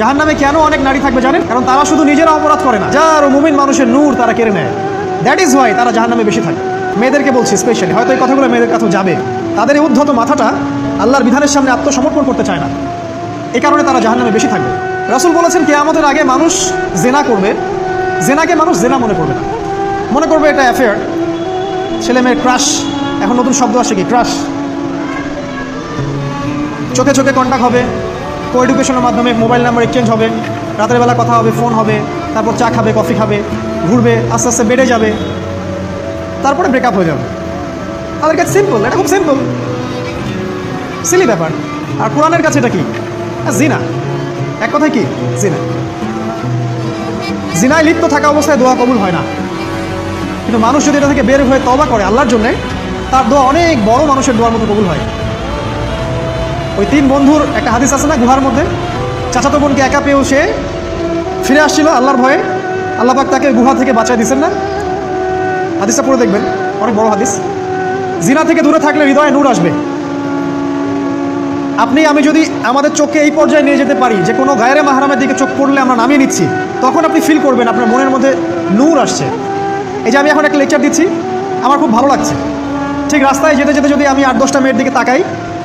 জাহান নামে কেন অনেক নারী থাকবে জানেন? কারণ তারা শুধু নিজেরা অপরাধ করে না। যার মুমিন মানুষের নূর তারা কেড়ে নেয়। দ্যাট ইজ ওয়াই তারা জাহান নামে বেশি থাকে। মেয়েদেরকে বলছি স্পেশালি হয়তো এই কথাগুলো মেয়েদের কাছেও যাবে। তাদের এই উদ্ধত মাথাটা আল্লাহর বিধানের সামনে আত্মসমর্পণ করতে চায় না। এ কারণে তারা জাহান নামে বেশি থাকবে। রাসুল বলেছেন কে আমাদের আগে মানুষ জেনা করবে। জেনাকে মানুষ জেনা মনে করবে না। মনে করবে এটা অ্যাফেয়ার ছেলে মেয়ের ক্রাশ এখন নতুন শব্দ আসে কি? ক্রাশ চোখে চোখে কন্ট্যাক্ট হবে। কো এডুকেশনের মাধ্যমে মোবাইল নাম্বার এক্সচেঞ্জ হবে, রাতের বেলা কথা হবে ফোন হবে, তারপর চা খাবে কফি খাবে, ঘুরবে, আস্তে আস্তে বেড়ে যাবে, তারপরে ব্রেকআপ হয়ে যাবে। তাদের কাছে সিম্পল এটা খুব সিম্পল সিলি ব্যাপার। আর কোরআনের কাছে এটা কি? জিনা। এক কথায় কি? জিনা। জিনায় লিপ্ত থাকা অবস্থায় দোয়া কবুল হয় না। কিন্তু মানুষ যদি এটা থেকে বের হয়ে তবা করে আল্লাহর জন্যে, তার দোয়া অনেক বড় মানুষের দোয়ার মতো কবুল হয়। ওই তিন বন্ধুর একটা হাদিস আছে না গুহার মধ্যে? চাচাতো বোনকে একা পেয়েও সে ফিরে আসছিল আল্লাহর ভয়ে। আল্লাহ পাক তাকে গুহা থেকে বাঁচায় দিচ্ছেন না? হাদিসটা পড়ে দেখবেন, অনেক বড় হাদিস। জিনা থেকে দূরে থাকলে হৃদয়ে নূর আসবে। আপনি, আমি যদি আমাদের চোখকে এই পর্যায়ে নিয়ে যেতে পারি, যে কোনো গায়ের মাহারামের দিকে চোখ পড়লে আমরা নামিয়ে নিচ্ছি, তখন আপনি ফিল করবেন আপনার মনের মধ্যে নূর আসছে। এই যে আমি এখন একটা লেকচার দিচ্ছি, আমার খুব ভালো লাগছে। ঠিক রাস্তায় যেতে যেতে যদি আমি আট দশটা মেয়ের দিকে তাকাই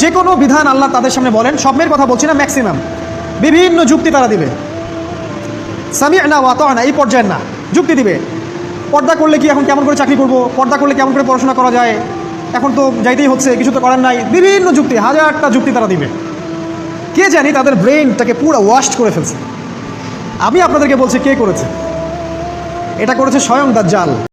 যে কোনো বিধান আল্লাহ তাদের সামনে বলেন, সব মেয়ের কথা বলছি না ম্যাক্সিমাম বিভিন্ন যুক্তি তারা দিবে। সামি না ওয়াত না এই পর্যায়ের না, যুক্তি দিবে। পর্দা করলে কি এখন কেমন করে চাকরি করব? পর্দা করলে কেমন করে পড়াশোনা করা যায়? এখন তো যাইতেই হচ্ছে, কিছু তো করার নাই। বিভিন্ন যুক্তি, হাজারটা যুক্তি তারা দিবে। কে জানি তাদের ব্রেনটাকে পুরো ওয়াশ করে ফেলছে। আমি আপনাদেরকে বলছি, কে করেছে? এটা করেছে স্বয়ং দাজ্জাল।